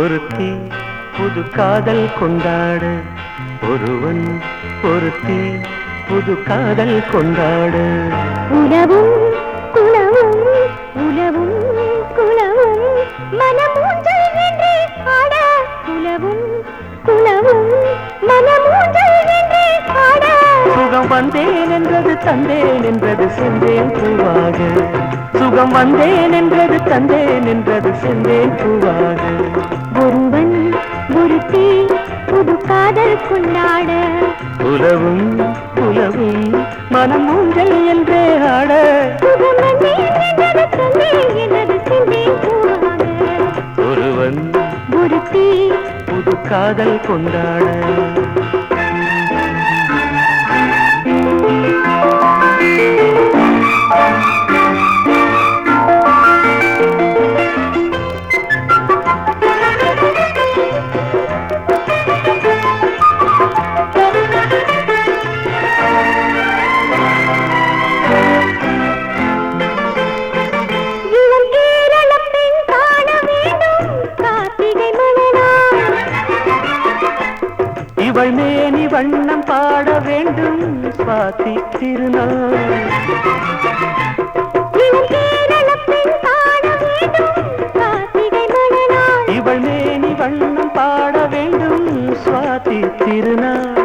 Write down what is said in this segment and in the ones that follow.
ஒருத்தி புது காதல் கொண்டாட. ஒருவன் ஒருத்தி புது காதல் கொண்டாட. உலவும் உலவும் உலவும் சுகம் வந்தேன் என்றது தந்தேன் என்றது சென்றேன் பூவாக. சுகம் வந்தேன் என்றது தந்தேன் என்றது சென்றேன் பூவாக. ஒருவன் ஒருத்தி புது காதல் கொண்டாட. உலவும் உலவும் மனம் ஊஞ்சல் என்றே ஆட. ஒருவன் ஒருத்தி புது காதல் கொண்டாட. இவள் மேனி வண்ணம் பாட வேண்டும் சுவாதி திருநாள் இவள் மேனி வண்ணம் பாட வேண்டும் சுவாதி திருநாள்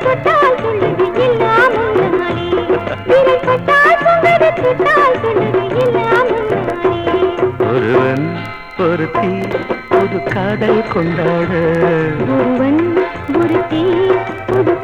தொட்டால் சொல்லுது எல்லாம் உன்னாலே விரைப்பட்டால் பொங்கது தொட்டால் சொல்லுது எல்லாம் உன்னாலே ஒருவன் ஒருத்தி புது காதல் கொண்டாட. ஒருவன் ஒருத்தி புது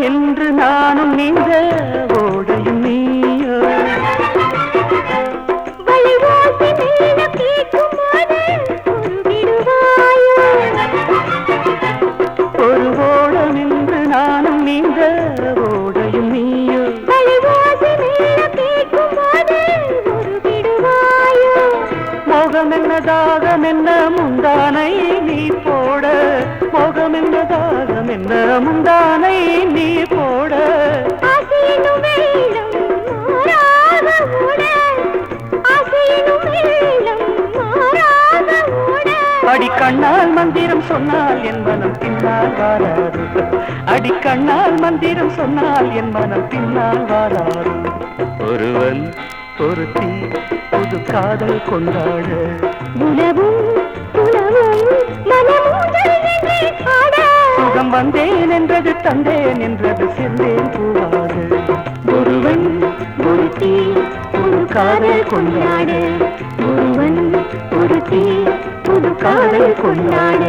என்று நானும் நீந்த ஓடையும் நீயோ. ஒரு ஓடம் என்று நானும் நீந்த தாகம் என்ன முந்தானை நீ போட? மோகம் என்ன தாகம் என்ன முந்தானை நீ போட அடிக்கண்ணால் மந்திரம் சொன்னால் என் மனம் பின்னால் வாராது. அடிக்கண்ணால் மந்திரம் சொன்னால் என் மனம் பின்னால் வாராது. ஒருவன் ஒருத்தி புது காதல் கொண்டாட. ஆட. சுகம் வந்தேன் என்றது தந்தேன் என்றது சென்றேன் பூவாது. ஒருவன் ஒருத்தி புது காதல் கொண்டாட. ஒருவன் ஒருத்தி புது காதல் கொண்டாட.